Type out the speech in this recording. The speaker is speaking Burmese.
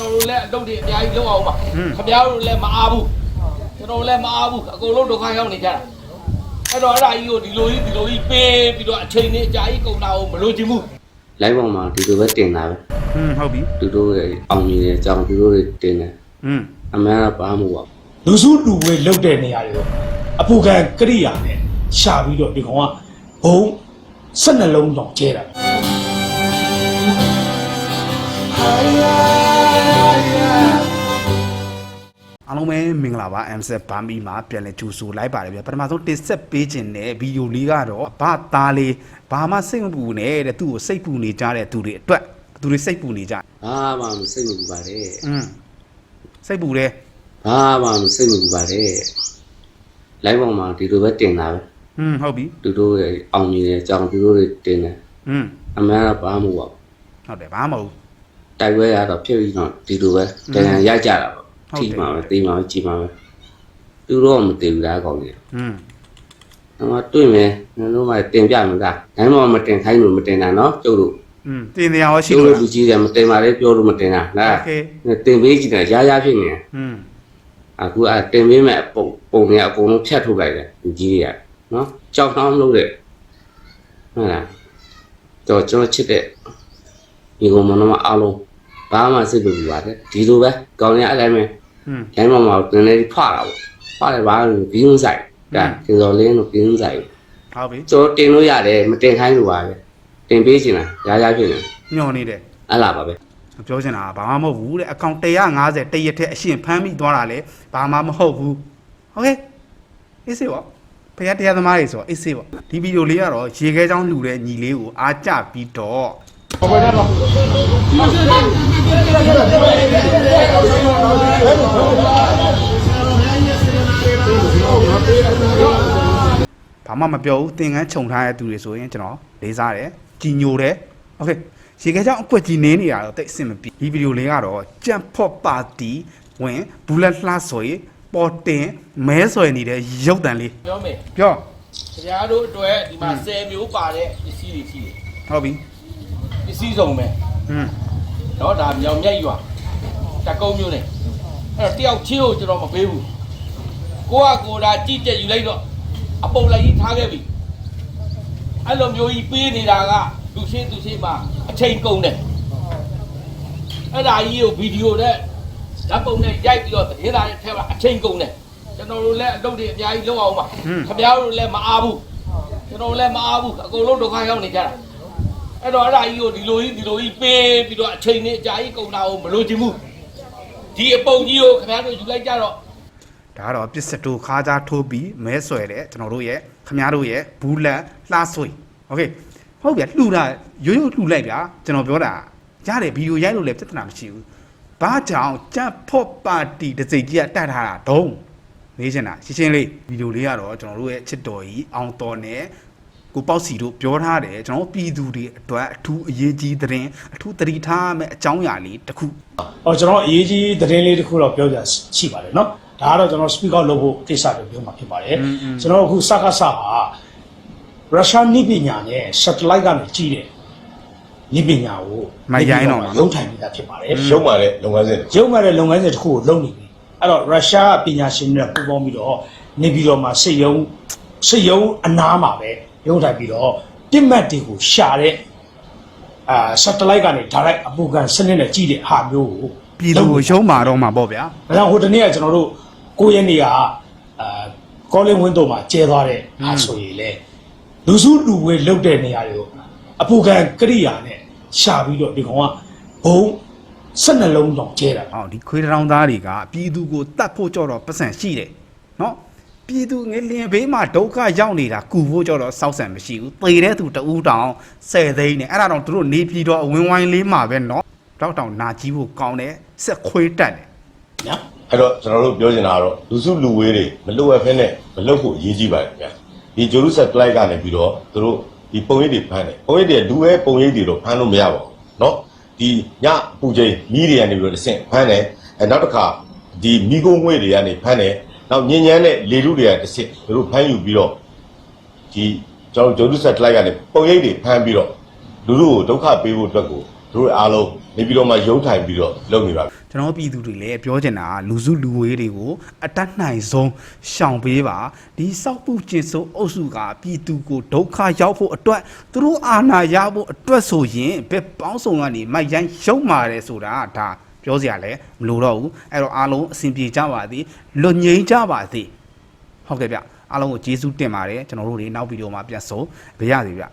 ကျွန်တော်တို့လည်းအလုပ်တွေအများကြီးလုပ်အောင်ပါခင်ဗျားတို့လည်းမအားဘူးကျွန်တော်လည်းမအားဘူးအကုန်လုံးဒုက္ခရောက်နေကြတာအဲ့တော့အဲ့ဒါကြီးကိုဒီလိုကြီးဒီလိုကြီးပေးပြီးတော့အချိန်နဲ့အကြာကြီးကုန်တာကိုမလိုချင်ဘူး live ပေါ်မှာဒီလိုပဲတင်တာပဲဟွန်းဟုတ်ပြီသူတို့ရဲ့အောင်မြင်တဲ့အကြောင်းသူတို့တွေတင်တယ်ဟွန်းအမှန်ကဘာမှမဟုတ်ပါဘူးလူစုလူဝေးလောက်တဲ့နေရာတွေကအပူခံကရိယာနဲ့ရှာပြီးတော့ဒီကောင်ကဘုံ၁၂လုံးတောင်ကျဲတာ အားလုံးပဲမင်္ဂလာပါ M7 ဘာမီမှာပြန်လဲကြိုဆိုလိုက်ပါတယ်ဗျပထမဆုံးတင်ဆက်ပေးခြင်းတဲ့ဗီဒီယိုလေးကတော့ဘာသားလေးဘာမှစိတ်မပူနဲ့တဲ့သူ့ကိုစိတ်ပူနေကြတဲ့သူတွေအတွက်သူတွေစိတ်ပူနေကြ ဘာမှမစိတ်မပူပါနဲ့ อืมစိတ်ပူတယ် ဘာမှမစိတ်မပူပါနဲ့လိုင်းပေါ်မှာဒီလိုပဲတင်တာပဲ อืมဟုတ်ပြီ သူတို့ရဲ့အောင်မြင်တဲ့အကြောင်းသူတို့တွေတင်တယ် อืม အမှန်ကတော့ဘာမှမဟုတ်ပါဘူး ဟုတ်တယ်ဘာမှမဟုတ် တိုက်ပွဲရတော့ဖြစ်ပြီးတော့ဒီလိုပဲတန်ရန်ရိုက်ကြတာပေါ့ ဟုတ်တယ် ထိမှာပဲသိမှာပဲကြည်မှာပဲသူတို့ကမသိဘူးလားအကောင်ကြီး อืม အမတွေ့မယ်ငါတို့မှတင်ပြမှာလားလိုင်းပေါ်မှာမတင်ခိုင်းလို့မတင်တာနော်ကျုပ်တို့ อืมတင်တရားရောရှိ ကျုပ် လို့ တို့လူကြီးတယ်မတင်ပါလေပြောလို့မတင်တာလား โอเค တင်ပေးကြည့်တယ်ရာရာဖြစ်နေတယ် อืม အခုအတင်ပေးမဲ့ပုံပုံတွေအကုန်လုံးဖြတ်ထုတ်လိုက်တယ်လူကြီးတွေကနော်ကြောက်တောင်းလို့တဲ့ဟုတ်လားတော့ကျွန်တော်ချစ်တဲ့ဒီကောင်မတော်မအားလုံးဘာမှစိတ်မပူပါနဲ့ဒီလိုပဲကောင်းရအဲ့တိုင်းပဲ อืม လိုင်းပေါ်မှာနည်းနည်းဖွာတာပေါ့ဖွာတယ်ဘာလို့ဘီးုံဆိုင်ဒါကျေစော်လင်းတို့ဘီးုံဆိုင် ဟုတ်ပြီ ကျွန်တော်တင်လို့ရတယ်မတင်ခိုင်းလို့ပါပဲတင်ပေးချင်တာရာရာဖြစ်နေ ညှော်နေတယ် အဲ့လားပါပဲ ပြောချင်တာကဘာမှမဟုတ်ဘူးတဲ့အကောင့်150တရက်ထက်အရှင်ဖမ်းမိသွားတာလေဘာမှမဟုတ်ဘူးโอเคအေးစေပေါ့ဖခင်တရားသမားတွေဆိုအေးစေပေါ့ဒီဗီဒီယိုလေးကတော့ရေခဲချောင်းလှူတဲ့ညီလေးကိုအားကြပြီးတော့ ဘာမှမပြောဘူးသင်္ကန်းခြုံထားတဲ့သူတွေဆိုရင်ကျွန်တော်လေးစားတယ်ကြည်ညိုတယ်โอเคရေခဲချောင်းအကွက်ကြီးနင်းနေတာတော့တိတ်အဆင်မပြေဒီဗီဒီယိုလေးကတော့ကြံဖော့ပါတီဝင်ဘူးလက်လှဆွေပေါ်တင်မဲဆွဲနေတဲ့ရုပ်တံလေး ပြောမယ် ပြော ခင်ဗျားတို့အတွက်ဒီမှာ10မျိုးပါတဲ့ပစ္စည်းတွေရှိတယ် ဟုတ်ပြီ ပစ္စည်းစုံပဲ อืม တော့ဒါမြောင်မြတ်ရွာတကုံးမျိုးနဲ့အဲ့တော့တယောက်ချင်းကိုကျွန်တော်မပေးဘူးကိုကကိုယ်ဒါကြည့်ကြယူလိုက်တော့အပုတ်လိုက်ကြီးထားခဲ့ပြီအဲ့လိုမျိုးကြီးပေးနေတာကလူရှင်းသူရှင်းမှာအချိန်ကုန်တယ်အဲ့ဒါကြီးကိုဗီဒီယိုနဲ့ဓာတ်ပုံနဲ့ရိုက်ပြီးတော့သတင်းစာနဲ့ထည့်ပါအချိန်ကုန်တယ်ကျွန်တော်တို့လည်းအလုပ်တွေအများကြီးလုပ်အောင်ပါခင်ဗျားတို့လည်းမအားဘူးကျွန်တော်လည်းမအားဘူးအကုန်လုံးဒုက္ခရောက်နေကြတာ အဲ့တော့အဲ့ဒါကြီးကိုဒီလိုကြီးဒီလိုကြီးပေးပြီးတော့အချိန်နဲ့အကြာကြီးကုန်တာကိုမလိုချင်ဘူးဒီအပုံကြီးကိုခင်ဗျားတို့ယူလိုက်ကြတော့ ဒါကတော့ပစ္စတိုခါးကြားထိုးပြီးမဲဆွဲတဲ့ကျွန်တော်တို့ရဲ့ခမားတို့ရဲ့ဘူးလက်လှဆွေโอเคဟုတ်ဗျလှူတာရိုးရိုးလှူလိုက်ဗျာကျွန်တော်ပြောတာရတယ်ဗီဒီယိုရိုက်လို့လည်းပြဿနာမရှိဘူးဘာကြောင့်ကြက်ဖော့ပါတီတစ်စိတ်ကြီးကတတ်ထားတာဒုံမေးချင်တာရှင်းရှင်းလေးဗီဒီယိုလေးကတော့ကျွန်တော်တို့ရဲ့ချစ်တော်ကြီးအောင်တော်နဲ့ ကိုပေါ့စီတို့ပြောထားတယ်ကျွန်တော်ပြည်သူတွေအတွက်အထူးအရေးကြီးသတင်းအထူးသတိထားရမယ့်အကြောင်းအရာလေးတစ်ခု။အော်ကျွန်တော်အရေးကြီးသတင်းလေးတစ်ခုတော့ပြောပြရှိပါတယ်နော်။ဒါကတော့ကျွန်တော် speak out လုပ်ဖို့ကိစ္စတွေပြောမှာဖြစ်ပါတယ်။ကျွန်တော်အခုစကားဆဟာရုရှားနိပညာနဲ့ satellite ကနေကြည့်တဲ့နိပညာကိုမရိုင်းတော့မှာရုံထိုင်နေတာဖြစ်ပါတယ်။ရုံးပါတဲ့လုပ်ငန်းစဉ်တွေရုံမဲ့တဲ့လုပ်ငန်းစဉ်တစ်ခုကိုလုပ်နေပြီအဲ့တော့ရုရှားပညာရှင်တွေပူးပေါင်းပြီးတော့နေပြီးတော့မှစိတ်ယုံစိတ်ယုံအနားမှာပဲ ရုံထိုင်ပြီးတော့တစ်မှတ်တွေကိုရှာတဲ့အာ satellite ကနေ direct အပူခံစနစ်နဲ့ကြည့်တဲ့ဟာမျိုးကိုပြည်သူကိုရှုံးမာတော့မှာပေါ့ဗျာဒါကြောင့်ဟိုတနေ့ကကျွန်တော်တို့ကိုယ့်ရဲ့နေကအာကောလင်းဝင်းတို့မှာကျဲသွားတဲ့ဟာဆိုရင်လေလူစုလူဝေးလုတ်တဲ့နေရာတွေကိုအပူခံကရိယာနဲ့ရှာပြီးတော့ဒီကောင်ကဘုံ၁၂လုံးတောင်ကျဲတာ။အော်ဒီခွေးတောင်သားတွေကပြည်သူကိုတတ်ဖို့ကြောတော့ပတ်စံရှိတယ်။နော်။ ပြည်သူငလျင်ဘေးမှာဒုက္ခရောက်နေတာကုဖို့ကြောတော့စောက်ဆံမရှိဘူး။သေတဲ့သူတဦးတောင်ဆယ်သိန်းနဲ့အဲ့ဒါတော့သူတို့နေပြည်တော်အဝင်းဝိုင်းလေးမှာပဲနော်။တောက်တောင်နာကြီးဖို့ကောင်းတယ်ဆက်ခွေးတက်တယ် နော် အဲ့တော့ကျွန်တော်တို့ပြောချင်တာကတော့လူစုလူဝေးတွေမလွတ်ဝဲဖဲနဲ့မလွတ်ဖို့အရေးကြီးပါတယ်ဗျာဒီဂျိုရုဆက်ပလိုက်ကနေပြီးတော့သူတို့ဒီပုံရိပ်တွေဖမ်းတယ်ပုံရိပ်တွေလူဝဲပုံရိပ်တွေတော့ဖမ်းလို့မရပါဘူးเนาะဒီညအပူချိန်မီးတွေကနေပြီးတော့တစ်ဆင့်ဖမ်းတယ်အဲနောက်တစ်ခါဒီမီးကုန်းငွေတွေကနေဖမ်းတယ် နောက်ညဉ့်ညမ်းတဲ့လေလူတွေကတစ်ဆင့်သူတို့ဖမ်းယူပြီးတော့ဒီကျွန်တော်ဂျိုရုဆက်ပလိုက်ကနေပုံရိပ်တွေဖမ်းပြီးတော့လူလူကိုဒုက္ခပေးဖို့အတွက်ကိုသူတို့အားလုံးနေနေပြီးတော့မှရုံးထိုင်ပြီးတော့လုပ်နေပါကျွန်တော်ပြည်သူတွေလည်းပြောချင်တာကလူစုလူဝေးတွေကိုအတတ်နိုင်ဆုံးရှောင်ပေးပါဒီစောက်ပုကျင်စုံအုပ်စုကပြည်သူကိုဒုက္ခရောက်ဖို့အတွက်သူတို့အာဏာရဖို့အတွက်ဆိုရင်ဘယ်ပေါင်းစုံကနေမိုက်ရိုင်းရုံမာတယ်ဆိုတာဒါ ပြောစရာလည်းမလိုတော့ဘူးအဲ့တော့အားလုံးအဆင်ပြေကြပါသည်လွတ်ငြိမ်းကြပါသည်ဟုတ်ကဲ့ဗျအားလုံးကိုကျေးဇူးတင်ပါတယ်ကျွန်တော်တို့တွေနောက်ဗီဒီယိုမှာပြန်ဆုံကြရစီဗျ